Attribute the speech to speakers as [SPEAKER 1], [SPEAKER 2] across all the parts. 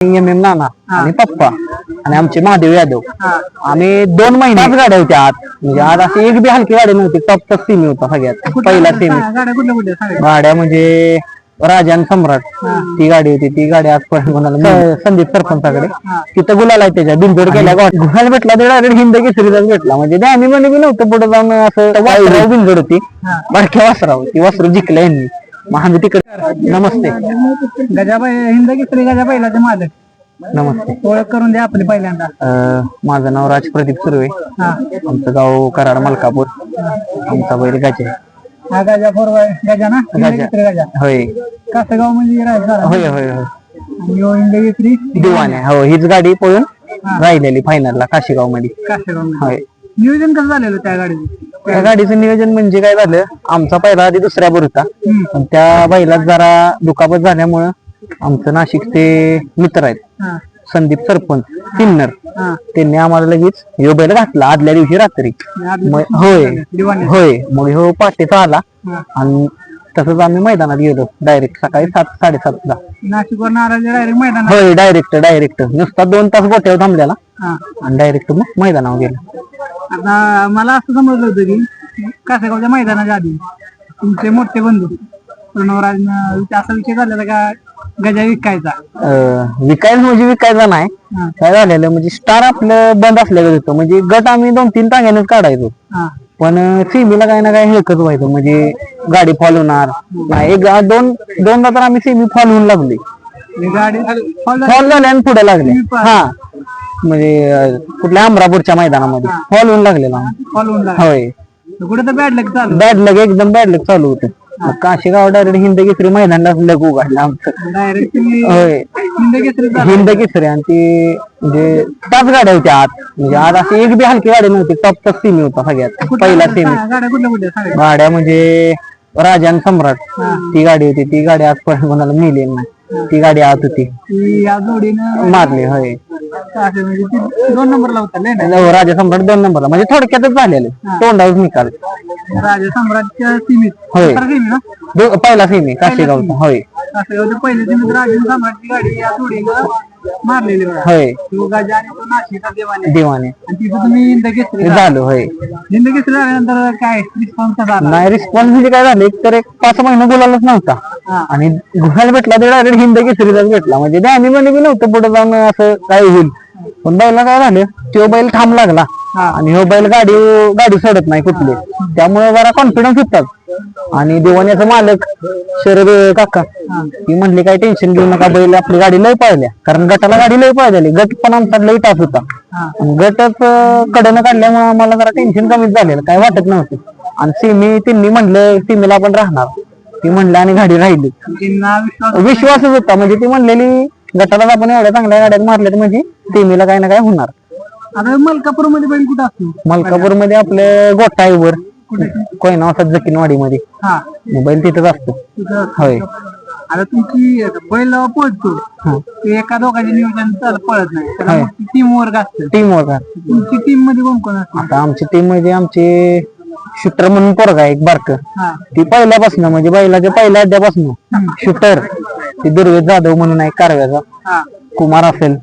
[SPEAKER 1] M M नाना आणि पप्पा आणि आमचे महादेव यादव. आम्ही दोन महिन्याच गाड्या होत्या आत. म्हणजे आज अशी एक बी हलकी गाडी नव्हती टॉपचाच सेमी होता सगळ्यात. पहिला सेमी
[SPEAKER 2] गाड्या
[SPEAKER 1] म्हणजे राजा आणि सम्राट. ती गाडी होती ती गाडी आज पण कोणाला संदीप सरपंचाकडे. तिथं गुलाल आहे त्याच्या बिनजोड केल्या गुलाल भेटला तर डायरेक्ट हिंद केसरीचाच भेटला. म्हणजे द्यामी म्हणे बी नव्हतं पुढे जाऊन असं वासराव. बिनजोड होती बारक्या वासराव ती वासरू जिंकलं यांनी. मग आम्ही तिकडे नमस्ते.
[SPEAKER 2] गजाबाई हिंद केसरी गजा बैलाचे मालक.
[SPEAKER 1] नमस्ते.
[SPEAKER 2] ओळख करून द्या आपली पहिल्यांदा.
[SPEAKER 1] अं, माझं नाव राज प्रदीप सुर्वे.
[SPEAKER 2] हा.
[SPEAKER 1] आमचं गाव कराड मलकापूर. आमचा बैल गाचे
[SPEAKER 2] हा गजा फोर गजा ना? हिंद
[SPEAKER 1] गजा.
[SPEAKER 2] केसरी गजा?
[SPEAKER 1] होय.
[SPEAKER 2] कासेगाव म्हणजे?
[SPEAKER 1] होय होय होय.
[SPEAKER 2] आणि हिंद केसरी
[SPEAKER 1] दिवाने हो हीच गाडी पळून राहिलेली फायनलला काशीगावमध्ये
[SPEAKER 2] कासेगाव
[SPEAKER 1] होय.
[SPEAKER 2] नियोजन कसं झालेलं त्या गाडीचं?
[SPEAKER 1] त्या गाडीचं नियोजन म्हणजे काय झालं? आमचा पहिला आधी दुसऱ्या होता पण त्या बैलात जरा दुखापत झाल्यामुळं आमचं नाशिकचे मित्र आहेत. संदीप सरपंच सिन्नर त्यांनी आम्हाला लगेच ह्यो बैल घातला आदल्या दिवशी रात्री. मग- होय होय. मग ह्यो पाटेचा आला. आणि तसंच आम्ही मैदानात गेलो. डायरेक्ट सकाळी सात साडेसातला
[SPEAKER 2] नाशिकवर नाराज डायरेक्ट मैदान
[SPEAKER 1] होय डायरेक्ट डायरेक्ट नुसता दोन तास गोट्यावर थांबलेला. आणि डायरेक्ट मग मैदानावर गेलो.
[SPEAKER 2] आता मला असं समजलं होतं की कासेगावच्या मैदानाच्या आधी तुमचे मोठे बंधू प्रणवराज असा विषय झालेला का गजा विकायचा?
[SPEAKER 1] अं, विकायचं म्हणजे विकायचं नाही.
[SPEAKER 2] हा.
[SPEAKER 1] काय झालेलं म्हणजे स्टार आपलं बंद असल्याचं होतं. म्हणजे गट आम्ही दोन तीन टांग्यानेच काढायचो.
[SPEAKER 2] हा.
[SPEAKER 1] पण सीमीला काही ना काही हेकच व्हायचं. म्हणजे गाडी फॉल होणार. नाही, एक दोन दोनदा तर आम्ही सेमी फॉल होऊन लागली
[SPEAKER 2] ही गाडी फॉल झाली.
[SPEAKER 1] आणि पुढे लागले. हा. म्हणजे अं, कुठल्या अमरापूरच्या मैदानामध्ये. फॉल होऊन लागलेला होय.
[SPEAKER 2] कुठे तर बॅड लग चालू.
[SPEAKER 1] बॅड लग एकदम बॅड लग चालू होतं. काशीगाव डायरेक्ट हिंद केसरी मैदानाला लग उघडलं आमचं.
[SPEAKER 2] डायरेक्ट तुम्ही
[SPEAKER 1] होय.
[SPEAKER 2] हिंद केसरी चालू.
[SPEAKER 1] हिंद केसरी आणि ती म्हणजे पाच गाड्या होत्या आत. म्हणजे आज अशी एक बी हलकी गाडी नव्हती. टॉपचाच सेमी होता सगळ्यात. पहिला सेमी
[SPEAKER 2] गाड्या कुठल्या कुठल्या? सांगा
[SPEAKER 1] गाड्या म्हणजे राजा आणि सम्राट. ती गाडी होती. ती गाडी आज पण कोणाला मिळेल नाही. ती गाडी आत होती.
[SPEAKER 2] ती या जोडीनं
[SPEAKER 1] मारली होय.
[SPEAKER 2] असं म्हणजे ती दोन नंबर लावता ना?
[SPEAKER 1] हो, राजा सम्राट दोन नंबरला. म्हणजे थोडक्यातच झालेले. तोंडावर निकाल.
[SPEAKER 2] राजा सम्राटच्या सीमीत.
[SPEAKER 1] होय.
[SPEAKER 2] सतरा सीमी ना?
[SPEAKER 1] दो- पहिला सेमी काशीगावचा होय.
[SPEAKER 2] पहिले सीमीत राजा सम्राटची गाडी या जोडीनं मारलेली बघा.
[SPEAKER 1] होय.
[SPEAKER 2] तो गजा आणि तो नाशिकचा देवाने.
[SPEAKER 1] देवाने.
[SPEAKER 2] आणि तिथं तुम्ही हिंद केसरी
[SPEAKER 1] झालं. होय.
[SPEAKER 2] झाल्यानंतर काय रिस्पॉन्स कसा आला
[SPEAKER 1] नाही रिस्पॉन्स म्हणजे काय झालं? एक तर एक पाच महिना गुलालच नव्हता. आणि गुलाल भेटला तर डायरेक्ट हिंद केसरीचाच भेटला. म्हणजे द्यामी म्हणे बी नव्हतं पुढे जाऊन असं काय होईल. पण बैला काय झालं तो बैल थांब लागला. आणि हो बैल गाडी गाडी सोडत नाही कुठली. त्यामुळे जरा कॉन्फिडन्स होतात आणि देवाण्याचा मालक शरद काका ती म्हणली काही टेन्शन घेऊ नका बैल आपली गाडी लय पाहिल्या कारण गटाला गाडी लय पाहिली गट पण आमचा लय टाफ होता. आणि गटच कडनं काढल्यामुळे आम्हाला जरा टेन्शन कमीच झालेलं. काय वाटत नव्हतं. आणि सिमी त्यांनी म्हणलं सिमीला आपण राहणार. ती म्हणलं आणि गाडी राहिली. विश्वासच होता. म्हणजे ती म्हणलेली गटाला आपण एवढ्या चांगल्या गाड्यात मारल्यात म्हणजे सिमीला काही ना काय होणार.
[SPEAKER 2] आता मलकापूरमध्ये बैल कुठं असतो
[SPEAKER 1] मलकापूरमध्ये आपलं गोठा आहे वर. कोयना वाटत जकीनवाडी मध्ये
[SPEAKER 2] हा
[SPEAKER 1] मोबाईल तिथंच असतो.
[SPEAKER 2] तिथं
[SPEAKER 1] होय.
[SPEAKER 2] आता तुमची बैल पळतो ते एका दोघांचे नियोजन चाल पळत नाही. टीम वर्क असतं.
[SPEAKER 1] टीम वर्क
[SPEAKER 2] तुमची टीममध्ये कोण कोण असतं?
[SPEAKER 1] आता आमची टीममध्ये आमचे शूटर म्हणून पोरगा आहे एक बारक.
[SPEAKER 2] हा.
[SPEAKER 1] ती पहिल्यापासून म्हणजे बैलाच्या पहिल्या अड्ड्यापासून शूटर. ती दुर्वेद जाधव म्हणून आहे कारव्याचा.
[SPEAKER 2] हा.
[SPEAKER 1] कुमार असेल.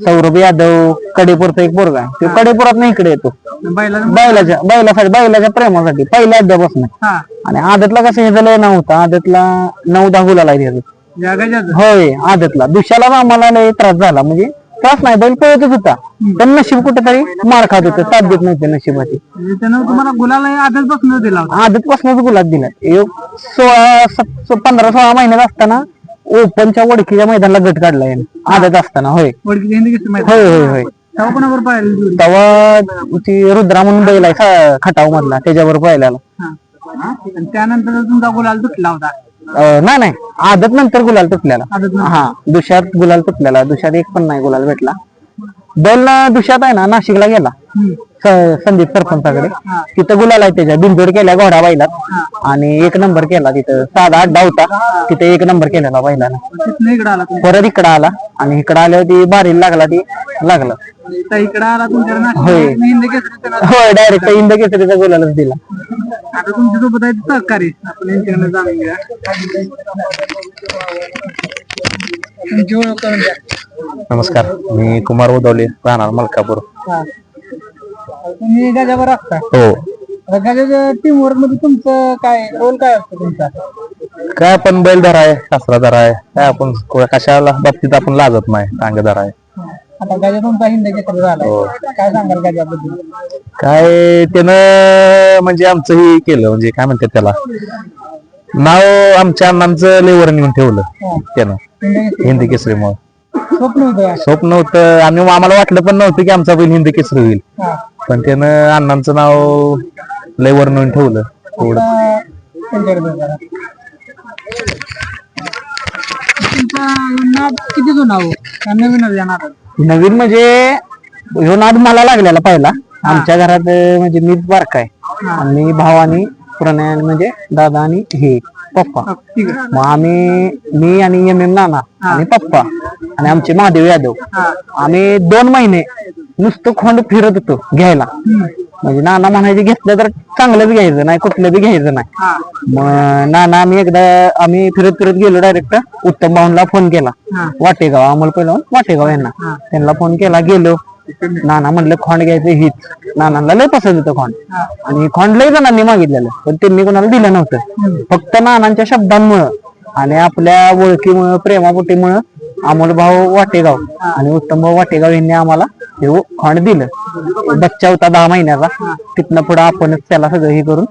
[SPEAKER 1] सौरभ यादव कडेपूरचा एक पोरगा आहे. तो कडेपुरात नाही इकडे येतो.
[SPEAKER 2] बैला
[SPEAKER 1] बैलाच्या बैलासाठी बैलाच्या प्रेमासाठी पहिल्या अड्ड्यापासून
[SPEAKER 2] हा.
[SPEAKER 1] आणि आदतला कसं हे झालं नव्हतं आदतला नऊ दहा गुलाला आहे होय आदतला. दुसऱ्याला आम्हाला लय त्रास झाला. म्हणजे त्रास नाही बैल पळतच होता. पण नशीब कुठेतरी मार खात होतं. साथ देत नव्हते नशिबाची.
[SPEAKER 2] म्हणजे त्यानं तुम्हाला गुलाला आधीच बसून दिला होता.
[SPEAKER 1] आदत पासूनच गुलाब दिला. एक सोळा सत- पंधरा सोळा महिन्यात असताना ओपनच्या वडकीच्या मैदानाला गट काढला याने. आदत असताना होय. होय होय होय.
[SPEAKER 2] तेव्हा
[SPEAKER 1] ती रुद्रा म्हणून बैल आहे खटाव मधला त्याच्यावर
[SPEAKER 2] आणि त्यानंतर तुमचा गुलाल तुटला होता.
[SPEAKER 1] अं, नाही नाही. आदत नंतर गुलाल तुटल्याला
[SPEAKER 2] आदत
[SPEAKER 1] हा. दुष्यात गुलाल तुटलेला. दुष्यात एक पण नाही गुलाल भेटला. बैल दुष्यात आहे ना नाशिकला गेला. स- संदीप सरपंचाकडे. तिथं गुलाल आहे त्याच्या. बिनजोड केल्या घोडा बैलात. आणि एक नंबर केला तिथं. साधा अड्डा होता. तिथे एक नंबर केलेला बैलानं.
[SPEAKER 2] तिथनं इकडं आला तुम्ही?
[SPEAKER 1] परत इकडं आला. आणि इकडं आल्यावर ती बारीला लागला ती लागलं.
[SPEAKER 2] इकडं आला
[SPEAKER 1] होय.
[SPEAKER 2] नाशिक हिंदी केसरी त्यानं
[SPEAKER 1] होय डायरेक्ट इंद केसरीचा गुलालच दिला.
[SPEAKER 2] आता तुमच्यासोबत आहे सहकारी. आपण यांच्याकडे जाणून घ्या तुमची ओळख करून द्या.
[SPEAKER 3] नमस्कार. मी कुमार उदवले राहणार मलकापूर.
[SPEAKER 2] तुम्ही गजावर असता
[SPEAKER 3] हो.
[SPEAKER 2] गजाच्या टीम वर्कमध्ये तुमचं काय रोल काय असतो तुमचा?
[SPEAKER 3] काय आपण बैलधर आहे शास्त्रधर आहे काय आपण को- कशाला बाबतीत आपण लाजत नाही अंगधर आहे
[SPEAKER 2] आता गजा तुमचा हिंद क्षेत्र झाला काय सांगाल गजाबद्दल
[SPEAKER 3] काय त्यानं म्हणजे आमचं हे केलं म्हणजे काय म्हणतात त्याला? नाव आमच्या अण्णांचं लेवर नेऊन ठेवलं त्यानं
[SPEAKER 2] हिंद केसरी.
[SPEAKER 3] हिंदी केसरीमुळे
[SPEAKER 2] स्वप्न होतं
[SPEAKER 3] स्वप्न होतं आम्ही आम्हाला वाटलं पण नव्हतं की आमचा बैल हिंदी केसरी होईल.
[SPEAKER 2] हा.
[SPEAKER 3] पण त्यानं अण्णांचं नाव लेवर नेऊन ठेवलं.
[SPEAKER 2] तुमचा नाद किती जुना हो? का नवीनच
[SPEAKER 1] नवीन म्हणजे ह्यो नाद मला लागलेला पहिला आमच्या घरात अं, म्हणजे मीच बारकाय आणि भाव आणि प्रणय म्हणजे दादा आणि हे पप्पा.
[SPEAKER 2] ठीक आहे
[SPEAKER 1] मग आम्ही मी आणि एम एम नाना आणि पप्पा आणि आमचे महादेव यादव. आम्ही दोन महिने नुसतं खोंड फिरत होतो घ्यायला. म्हणजे नाना म्हणायचे घेतलं तर चांगलंच घ्यायचं नाही कुठलं बी घ्यायचं नाही. मग नाना आम्ही एकदा आम्ही फिरत फिरत गेलो डायरेक्ट उत्तम भाऊनला फोन केला. वाटेगाव अमोल पहिला वाटेगाव यांना. त्यांना फोन केला गेलो. नाना म्हणलं खोंड घ्यायचं हीच नानांना लय पसंत होतं खोंड. आणि खोंड लय जणांनी मागितलेलं पण त्यांनी कोणाला दिलं नव्हतं. फक्त नानांच्या शब्दांमुळं आणि आपल्या ओळखीमुळं प्रेमापोटीमुळं अमोल भाऊ वाटेगाव आणि उत्तम भाऊ वाटेगाव यांनी आम्हाला हे खोंड दिलं. बच्चा होता दहा महिन्याचा. तिथनं पुढे आपणच त्याला सगळं हे करून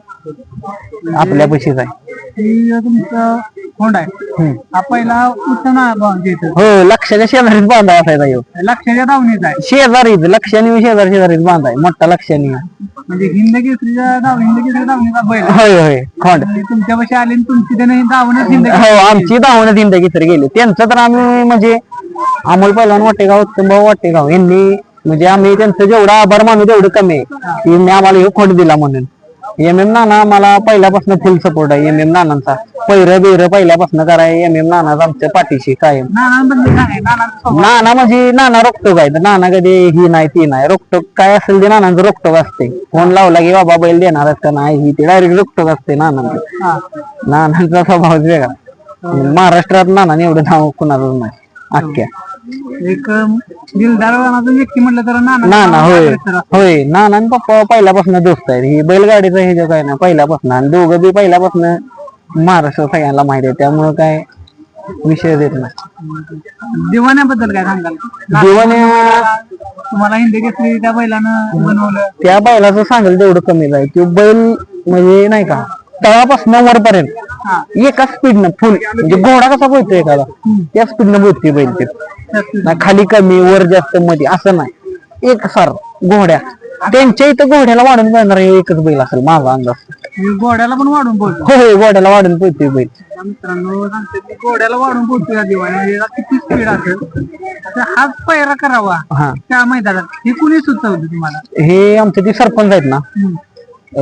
[SPEAKER 1] आपल्या पशीच आहे.
[SPEAKER 2] ही तुमचं होंड आहे. हा पहिला उत्तम भावांच्या इथं.
[SPEAKER 1] हो लक्षाच्या शेजारीच बांधा असायचा ह्यो.
[SPEAKER 2] लक्षाच्या दावणीचा आहे.
[SPEAKER 1] शेजारीच लक्षाने शेजारी शेजारीच बांधाय मोठा लक्षाने
[SPEAKER 2] म्हणजे हिंद केसरीच्या दाव हिंद केसरी दावणीचा बैल? आहे.
[SPEAKER 1] होय होय. खोंड.
[SPEAKER 2] आणि तुमच्या पाशी आले आणि तुमची त्याने दावणच हिंद
[SPEAKER 1] हो आमची धावणं जिंदगी तर गेली त्यांचं तर आम्ही म्हणजे अमोल पहिलवान वाटेगाव उत्तम भाऊ वाटेगाव यांनी म्हणजे आम्ही त्यांचं जेवढा आभार मानू तेवढं कमी आहे. की यांनी आम्हाला हे खोंड दिला म्हणून. एम एम नाना मला पहिल्यापासून फुल सपोर्ट आहे. एम एम नानांचा. पैर बिर पहिल्यापासून कराय एम एम नानाच आमच्या पाठीशी कायम. नाना म्हणजे नाना रोखटोक आहे नाना कधी ही नाही ती नाही. रोखटोक काय असेल ते नानांचं रोखटोक असते. फोन लावला की बाबा बैल देणार का नाही ही ते डायरेक्ट रोखटोक असते नानांचं. नानांचा स्वभावच वेगळा. महाराष्ट्रात नानाने एवढं नाव कुणाचं नाही. अख्ख्या.
[SPEAKER 2] एक दिलदार व्यक्ती म्हटलं तर नाना
[SPEAKER 1] नाना होय. होय नाना आणि पप्पा पहिल्यापासून दोस्त आहेत. ही बैलगाडीचं हे जे काय ना पहिल्यापासून. आणि दोघं बी पहिल्यापासून महाराष्ट्र सगळ्यांना माहिती आहे त्यामुळं काय विषय देत नाही.
[SPEAKER 2] दिवाण्याबद्दल काय सांगाल?
[SPEAKER 1] दिवाने
[SPEAKER 2] तुम्हाला हिंद केसरी त्या बैलानं बनवलं.
[SPEAKER 1] त्या बैलाचं सांगेल तेवढं कमी जाईल. तो बैल म्हणजे नाही का तळापासून वरपर्यंत. एका स्पीडनं फुल म्हणजे घोडा कसा पोहतो एखादा त्या स्पीडनं पोहते बैल ते. ना खाली कमी वर जास्त मध्ये असं नाही. एक सार घोड्या. त्यांच्या इथं घोड्याला वाढून मिळणार एकच बैल असेल माझा अंदाज.
[SPEAKER 2] घोड्याला पण वाढून बोलतो
[SPEAKER 1] हो हो घोड्याला वाढून पोहते बैल.
[SPEAKER 2] मित्रांनो सांगते घोड्याला वाढून बोलतो या किती स्पीड असेल? हाच पैरा करावा
[SPEAKER 1] हा.
[SPEAKER 2] त्या मैदानात. हे कुणी सुचवलं तुम्हाला?
[SPEAKER 1] हे आमचे ते सरपंच आहेत ना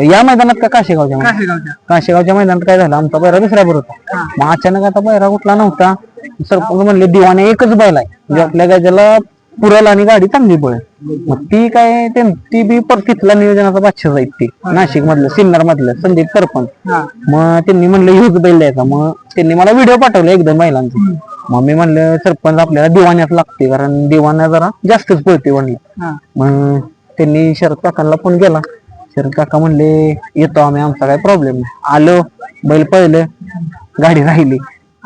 [SPEAKER 1] या मैदानात का काशेगावच्या? मैदानात?
[SPEAKER 2] काशेगावच्या.
[SPEAKER 1] काशेगावच्या मैदानात काय झालं? आमचा पैरा दुसऱ्यावर होता. मग अचानक आता पैरा कुठला नव्हता. सरपंच म्हणले दिवाने एकच बैल आहे. म्हणजे आपल्या गजाला पुरल आणि गाडी चांगली पळेल. मग ती काय ती बी पर तिथला नियोजनाचा बादशाह आहेत ती नाशिक मधलं सिन्नर मधलं संदीप सरपंच. मग त्यांनी म्हणलं ह्योच बैल द्यायचा मग त्यांनी मला व्हिडिओ पाठवले एक दोन बैलांचे मग मी म्हणलं सरपंच आपल्याला दिवाण्यात लागते कारण दिवाण्या जरा जास्तच पळते म्हणलं. मग त्यांनी शरद काकांना फोन केला. शरद काका म्हणले येतो आम्ही आमचा काही प्रॉब्लेम नाही. आलो बैल पळलं गाडी राहिली.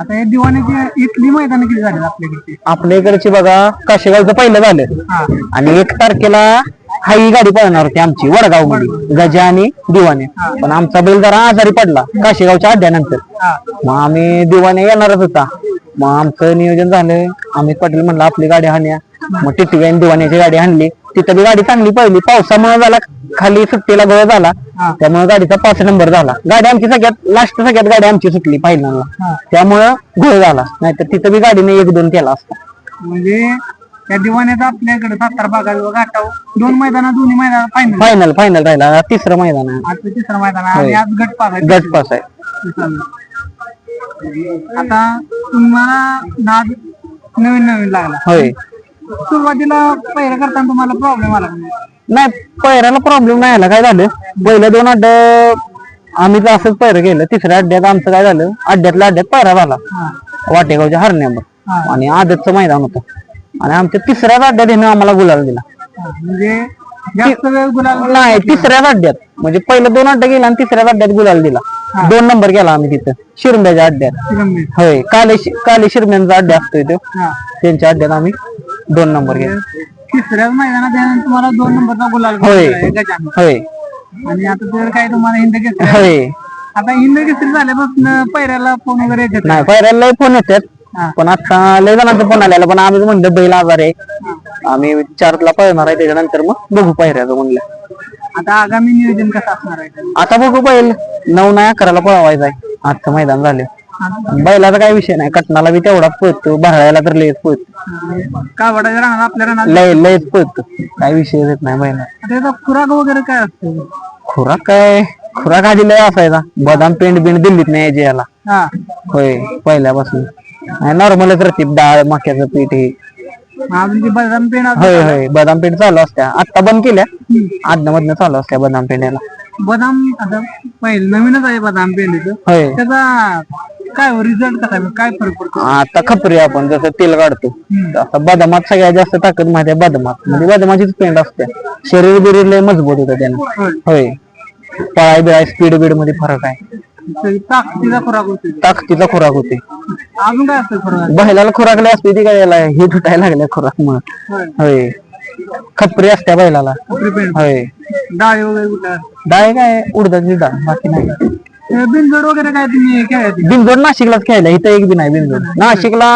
[SPEAKER 2] आता या दिवाण्याची इथली मैदान किती झाली आपल्याकडची
[SPEAKER 1] आपल्या इकडची बघा काशेगावचं पहिलं झालं.
[SPEAKER 2] हा.
[SPEAKER 1] आणि एक तारखेला हाई गाडी पळणार होती आमची वडगावमध्ये गजा आणि दिवाने पण आमचा बैल जरा आजारी पडला काशेगावच्या अड्ड्यानंतर.
[SPEAKER 2] हा.
[SPEAKER 1] मग आम्ही दिवाने येणारच होता. मग आमचं नियोजन झालं. अमित पाटील म्हणलं आपली गाडी हाण्या. मग टिटवी आणि दिवाण्याची गाडी आणली तिथं बी गाडी चांगली पळली. पावसामुळे झाला खाली सुट्टीला गळ झाला. त्यामुळे गाडीचा पाच नंबर झाला. गाडी आमची सगळ्यात लास्ट सगळ्यात गाडी आमची सुटली फायनलला त्यामुळं घोळ झाला. नाहीतर तिथं बी गाडीने एक दोन केला असता.
[SPEAKER 2] म्हणजे त्या दिवाण्याचा आपल्याकडे सातारा भागात घाटाव दोन मैदानात दोन्ही मैदानात फायनल
[SPEAKER 1] फायनल फायनल राहिला. तिसरं मैदान आहे.
[SPEAKER 2] तिसरं मैदान आहे. आणि आज गट पास आहे.
[SPEAKER 1] गट पास आहे.
[SPEAKER 2] आता तुम्हाला नाद नवीन नवीन लागला.
[SPEAKER 1] होय.
[SPEAKER 2] सुरुवातीला पहिला करताना तुम्हाला प्रॉब्लेम आला नाही?
[SPEAKER 1] पैराला प्रॉब्लेम नाही आला. काय झालं? पहिलं दोन अड्ड आम्ही तर असंच पैर केलं. तिसऱ्या अड्ड्यात आमचं काय झालं? अड्ड्यातल्या अड्ड्यात पैरा झाला. वाटेगावच्या हरण्यावर. आणि आदतचं मैदान होतं. आणि आमच्या तिसऱ्याच अड्ड्यात ह्यानं आम्हाला गुलाल दिला.
[SPEAKER 2] म्हणजे
[SPEAKER 1] नाही तिसऱ्याच अड्ड्यात. म्हणजे पहिलं दोन अड्डे गेला आणि तिसऱ्याच अड्ड्यात गुलाल दिला. दोन नंबर केला आम्ही तिथं. शिरंब्याच्या अड्ड्यात. होय काले काले शिरम्यांचा अड्डा असतोय तो. त्यांच्या अड्ड्यात आम्ही दोन नंबर केला
[SPEAKER 2] तिसऱ्याच मैदानात यानंतर तुम्हाला दोन नंबरचा गुलाल
[SPEAKER 1] होय.
[SPEAKER 2] भेटला.
[SPEAKER 1] होय.
[SPEAKER 2] आणि आता तर काय तुम्हाला हिंद केसरी
[SPEAKER 1] होय.
[SPEAKER 2] आता हिंद केसरी झाल्यापासून पैऱ्याला फोन वगैरे येतात
[SPEAKER 1] नाही पायऱ्याला लय फोन
[SPEAKER 2] हा.
[SPEAKER 1] येतात पण आता लय जणांचा फोन आलेला. पण आम्ही म्हणलं बैल आजार आहे. आम्ही चारला पळणार आहे त्याच्यानंतर मग बघू पायऱ्याचं म्हणलं.
[SPEAKER 2] आता आगामी नियोजन कसं असणार आहे?
[SPEAKER 1] आता बघू बैल. नऊ नाही अकराला पळवायचा आहे. आजचं मैदान झाले. बैलाचा काय विषय नाही. कटनाला बी तेवढाच पळतो. भरायला तर लयच पळतो.
[SPEAKER 2] राहणार आपल्या राहणार
[SPEAKER 1] लय लयच पळतो. काय विषय येत नाही बैला
[SPEAKER 2] त्याचा खुराक वगैरे काय असतो?
[SPEAKER 1] खुराक काय? खुराक आधी लय असायचा. बदाम पेंड बिंड दिल्लीत नाही यायची याला.
[SPEAKER 2] हा.
[SPEAKER 1] होय पहिल्यापासून. नॉर्मलच रतीब डाळ मक्याचं पीठ हे.
[SPEAKER 2] अजून ती बदाम पेन
[SPEAKER 1] होय होय. बदाम पेंड चालू असत्या. आता बंद केल्या. आदन मधनं चालू असत्या बदाम पेंड याला.
[SPEAKER 2] बदाम आता पहिले नवीनच आहे बदाम पेंडीचं
[SPEAKER 1] होय.
[SPEAKER 2] त्याचा काय रिझल्ट कसा आहे? काय फरक पडतो?
[SPEAKER 1] आता खपरी आपण जसं तेल काढतो. तसं बदामात सगळ्यात जास्त ताकद माहिती आहे बदामात. म्हणजे बदामाचीच पेंड असते. शरीर बिरीर लय मजबूत होतं त्यानं.
[SPEAKER 2] होय.
[SPEAKER 1] पळाय बिळाय स्पीड बीडमध्ये फरक आहे.
[SPEAKER 2] ताकदीचा खुराक होतो
[SPEAKER 1] ताकदीचा खुराक होते
[SPEAKER 2] अजून काय असतं खुराक?
[SPEAKER 1] बैलाला असते ती काय याला हे तुटायला लागल्या खुराक मग
[SPEAKER 2] होय.
[SPEAKER 1] होय. खपरी असत्या बैलाला.
[SPEAKER 2] पेंड
[SPEAKER 1] होय.
[SPEAKER 2] डाळी वगैरे?
[SPEAKER 1] डाळ काय उडदाची डाळ बाकी नाही.
[SPEAKER 2] हे बिनजोड वगैरे काय तुम्ही खेळायची
[SPEAKER 1] बिंदोड नाशिकलाच खेळल्या इथं एक बी नाही बिंदोड नाशिकला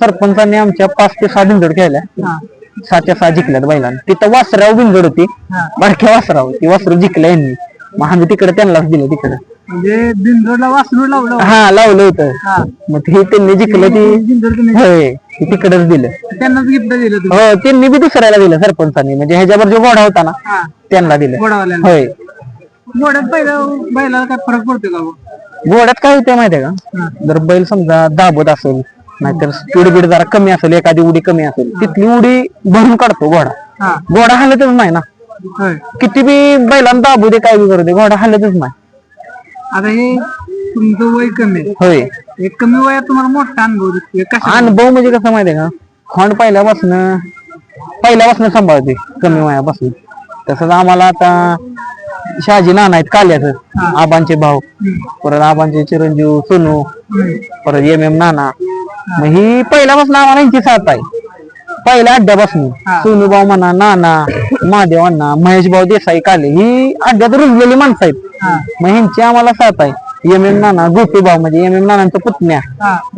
[SPEAKER 1] सरपंचांनी आमच्या पाच ते सहा बिंदोड खेळल्या.
[SPEAKER 2] हा.
[SPEAKER 1] सातच्या सहा जिंकल्यात बैलांना. तिथं वासराव बिंदोड होती.
[SPEAKER 2] हा.
[SPEAKER 1] बारक्या वासराव. ती वासरू जिंकल्या यांनी. मग आम्ही तिकडे त्यांनाच दिलं तिकडे.
[SPEAKER 2] म्हणजे बिनजोडला वासरू लावलं
[SPEAKER 1] हा लावलं होतं.
[SPEAKER 2] हा.
[SPEAKER 1] मग ते त्यांनी जिंकलं ती
[SPEAKER 2] बिनजोड
[SPEAKER 1] होय तिकडेच दिलं.
[SPEAKER 2] त्यांनाच गिफ्ट दिलं
[SPEAKER 1] हो त्यांनी बी दुसऱ्याला दिलं सरपंचांनी. म्हणजे ह्याच्यावर जो घोडा होता ना
[SPEAKER 2] हा.
[SPEAKER 1] त्यांना दिलं. होय.
[SPEAKER 2] घोड्यात बैलाला काय फरक पडतो का हो?
[SPEAKER 1] घोड्यात काय होतं माहितीये का? जर बैल समजा दाबत असेल नाहीतर स्पीड बीड जरा कमी असेल एखादी उडी कमी असेल तिथली उडी भरून काढतो घोडा.
[SPEAKER 2] हा.
[SPEAKER 1] घोडा हलतच नाही ना.
[SPEAKER 2] होय.
[SPEAKER 1] किती बी बैलांना दाबू दे काय बी करू दे घोडा हलतच नाही.
[SPEAKER 2] आता हे तुमचं वय कमी आहे.
[SPEAKER 1] होय.
[SPEAKER 2] हे कमी वयात तुम्हाला मोठा अनुभव दिसतोय. कशा
[SPEAKER 1] अनुभव म्हणजे कसं माहितीये का? खोंड पहिल्यापासून पहिल्यापासून सांभाळते कमी वयापासून. तसंच आम्हाला आता शहाजी नाना आहेत काल्याचं आबांचे भाऊ. परत आबांचे चिरंजीव सोनू. परत एम एम नाना. मग ही पहिल्यापासून आम्हाला यांची साथ आहे. पहिल्या अड्ड्यापासून. सोनू भाऊ म्हणा नाना महादेव अण्णा महेश भाऊ देसाई काले ही अड्ड्यात रुजलेली माणसं आहेत. मग ह्यांची आम्हाला साथ आहे. एम एम नाना गोपी भाऊ म्हणजे एम एम नानांचा पुतण्या.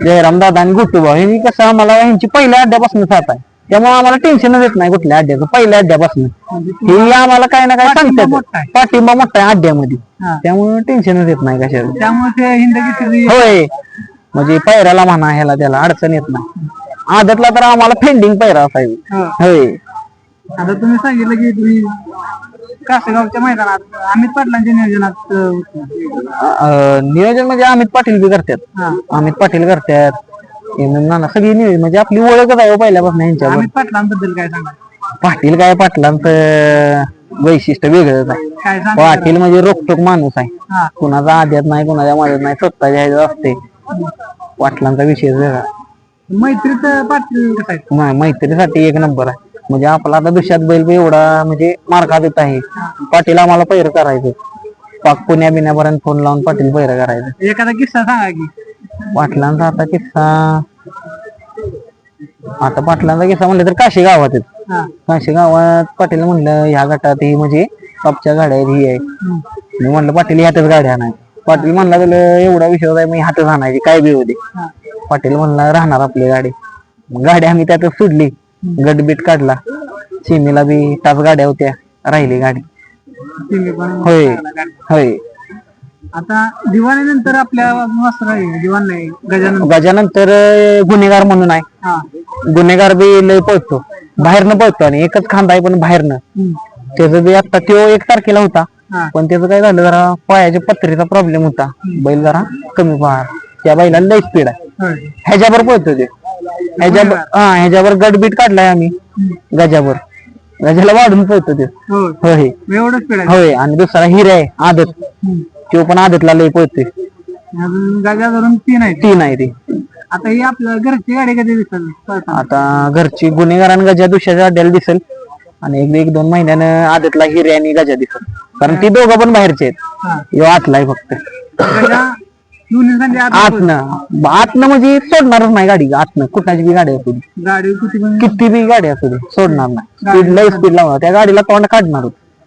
[SPEAKER 1] जयराम दादा आणि गोटू भाऊ यांनी कसं आम्हाला यांची पहिल्या अड्ड्यापासून साथ आहे. त्यामुळे आम्हाला टेन्शनच येत नाही कुठल्या अड्ड्याचं पहिल्या अड्ड्यापासून हे आम्हाला काय ना काय सांगतात. पाठिंबा मोठा आहे अड्ड्यामध्ये. त्यामुळे टेन्शनच येत नाही कशाचं.
[SPEAKER 2] त्यामुळे
[SPEAKER 1] होय. म्हणजे पैराला म्हणा ह्याला त्याला अडचण येत नाही. आदतला तर आम्हाला फेंडिंग पैरा असायची होय.
[SPEAKER 2] आता तुम्ही सांगितलं की तुम्ही कासेगावच्या मैदानात अमित पाटलांच्या नियोजनात
[SPEAKER 1] नियोजन म्हणजे अमित पाटील बी करतात. अमित पाटील करतात. सगळी नियोजन म्हणजे आपली ओळखच आहे हो पहिल्यापासून यांच्यावर
[SPEAKER 2] अमित पाटलांबद्दल काय सांगा
[SPEAKER 1] पाटील काय? पाटलांचं वैशिष्ट्य वेगळंच आहे.
[SPEAKER 2] काय सांगा
[SPEAKER 1] पाटील म्हणजे रोखटोक माणूस आहे.
[SPEAKER 2] हा.
[SPEAKER 1] कुणाचा आद्यात नाही कुणाच्या मदत नाही स्वतःच्या ह्याच्यात असते. पाटलांचा विषय वेगळा.
[SPEAKER 2] मैत्रीत पाटील कसं आहे?
[SPEAKER 1] मैत्रीसाठी एक नंबर आहे. म्हणजे आपला आता दुष्यात बैल बी एवढा म्हणजे मार्का देत आहे. पाटील आम्हाला पैर करायचं. पाक पुण्या बिण्यापर्यंत फोन लावून पाटील पैर करायचं.
[SPEAKER 2] एखादा किस्सा सांगा की.
[SPEAKER 1] पाटलांचा आता किस्सा. आता पाटलांचा किस्सा म्हणलं तर काशी गावात आहेत. काशी गावात पाटील म्हणलं ह्या गटात ही म्हणजे टॉपच्या गाड्या आहेत, ही आहे. मी म्हणलं पाटील ह्यातच गाड्या नाही पाटील म्हणला तुला एवढा विषय आहे मी हातच आणायची काय बी होते पाटील म्हणला राहणार आपली गाडी. मग गाडी आम्ही त्यातच सोडली. गटबीट काढला. सीमेला बी तास गाड्या होत्या राहिली गाडी. होय होय.
[SPEAKER 2] आता दिवाळीनंतर आपल्या वस्त्र आहे दिवाण नाही गजानन.
[SPEAKER 1] गजानंतर अं, गुन्हेगार म्हणून आहे.
[SPEAKER 2] हा.
[SPEAKER 1] गुन्हेगार बी लय पळतो. बाहेरनं पळतो आणि एकच खांदा आहे पण बाहेरनं.
[SPEAKER 2] हम्म.
[SPEAKER 1] त्याचं बी आता तो एक तारखेला होता.
[SPEAKER 2] हा.
[SPEAKER 1] पण त्याचं काय झालं जरा पायाच्या पत्रीचा प्रॉब्लेम होता. बैल जरा कमी पहार त्या बैलाला लय स्पीड आहे.
[SPEAKER 2] होय.
[SPEAKER 1] ह्याच्यावर पळतो ते. ह्याच्यावर हा ह्याच्यावर गटबीट काढलाय आम्ही. गजावर. गजाला वाढून पळतो ते.
[SPEAKER 2] होय.
[SPEAKER 1] होय.
[SPEAKER 2] एवढंच पिढ
[SPEAKER 1] होय. आणि दुसरा हिरे आहे आदत. तो पण आदतला लय पळतोय.
[SPEAKER 2] अजून गजा धरून तीन आहेत.
[SPEAKER 1] तीन आहे ती.
[SPEAKER 2] आता ही आपल्या घरची गाडी कधी दिसेल? पळताना?
[SPEAKER 1] आता घरची गुन्हेगारान गजा दुसऱ्याच्या अड्ड्याला दिसेल. आणि एक एक दोन महिन्यानं आदतला हिरे आणि गजा दिसेल. कारण ती दोघं पण बाहेरचे
[SPEAKER 2] हा.
[SPEAKER 1] आहेत यो आतला आहे फक्त.
[SPEAKER 2] गजा दोन्ही संधी आत
[SPEAKER 1] आतनं. आतनं म्हणजे सोडणारच नाही गाडी. आतनं. कुठल्याची बी गाडी असू दे.
[SPEAKER 2] गाडी किती पण
[SPEAKER 1] किती बी गाडी असू दे. सोडणार नाही. स्पीड लय स्पीड लावणार. त्या गाडीला तोंड काढणार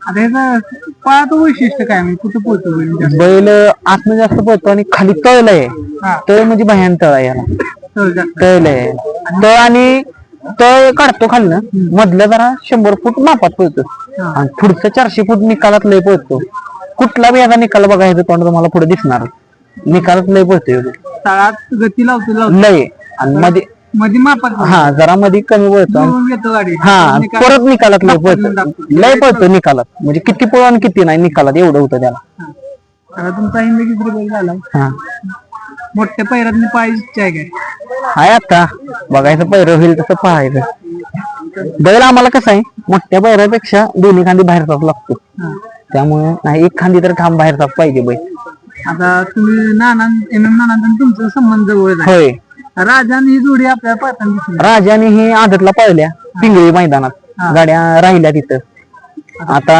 [SPEAKER 2] आता ह्याचं पळाचं वैशिष्ट्य काय? म्हणजे कुठं पोहोचतो बैल जास्त?
[SPEAKER 1] बैल आतनं जास्त पळतो आणि खाली तळ आहे
[SPEAKER 2] हा.
[SPEAKER 1] तळ म्हणजे भयान तळ आहे याला.
[SPEAKER 2] तळ जास्त.
[SPEAKER 1] तळ आहे तळ आणि तळ काढतो खालनं. मधलं जरा शंभर फूट मापात पळतो. आणि पुढचं चारशे फूट निकालात लय पळतो. कुठला बी याचा निकाल बघायचं तोंड तुम्हाला पुढे दिसणार. निकालात लय पळतो एवढं.
[SPEAKER 2] तळात गती लावतो लावतो
[SPEAKER 1] लय आणि मध्ये
[SPEAKER 2] मध्ये मापात
[SPEAKER 1] हा जरा मध्ये कमी आणि
[SPEAKER 2] घेतो गाडी.
[SPEAKER 1] हा
[SPEAKER 2] निकाल-
[SPEAKER 1] परत निकालात लय पळतो. लय पळतो निकालात. म्हणजे किती पळ आणि किती नाही निकालात एवढं होतं त्याला.
[SPEAKER 2] हा. आता तुमचा हिंद किती बैल झाला?
[SPEAKER 1] हा.
[SPEAKER 2] मोठ्या पैरातनी इच्छा आहे काय?
[SPEAKER 1] आता. बघायचं पैर होईल तसं पाहायचं. बैल आम्हाला कसं आहे? मोठ्या पैरापेक्षा दोन्ही खांदी बाहेरचाच लागतो.
[SPEAKER 2] हा.
[SPEAKER 1] त्यामुळे नाही एक खांदी तर ठाम बाहेरचाच पाहिजे बैल.
[SPEAKER 2] आता तुम्ही नाना एम एम नाना तुमचा संबंध जवळ आहे.
[SPEAKER 1] होय.
[SPEAKER 2] राजा आणि ही जोडी आपल्याला पाहताना दिसली
[SPEAKER 1] राजाने ही आदतला पळल्या पिंगळी मैदानात. गाड्या राहिल्या तिथं. आता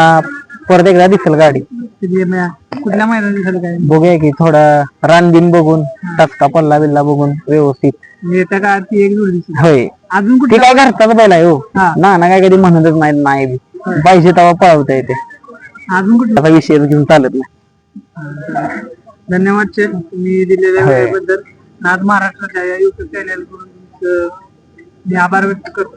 [SPEAKER 1] परत एकदा दिसेल गाडी.
[SPEAKER 2] म्या- कुठल्या मैदानात झालं काय?
[SPEAKER 1] बघूया की थोडा रानबिन बघून टचका पल्ला बिल्ला बघून व्यवस्थित.
[SPEAKER 2] येत्या काळात ती एक जोडी दिसली.
[SPEAKER 1] होय.
[SPEAKER 2] अजून
[SPEAKER 1] ती
[SPEAKER 2] कुठे
[SPEAKER 1] काय घरचाच बैल आहे हो.
[SPEAKER 2] हा.
[SPEAKER 1] ना ना काय कधी म्हणतच नाही नाही बी. पाहिजे तेव्हा पळवता येते
[SPEAKER 2] अजून कुठला?
[SPEAKER 1] आता विषय घेऊन चालत नाही.
[SPEAKER 2] धन्यवाद शेठ तुम्ही दिलेल्या. वेळेबद्दल. आज महाराष्ट्राच्या या युट्यूब चॅनल करून मी आभार व्यक्त करतो.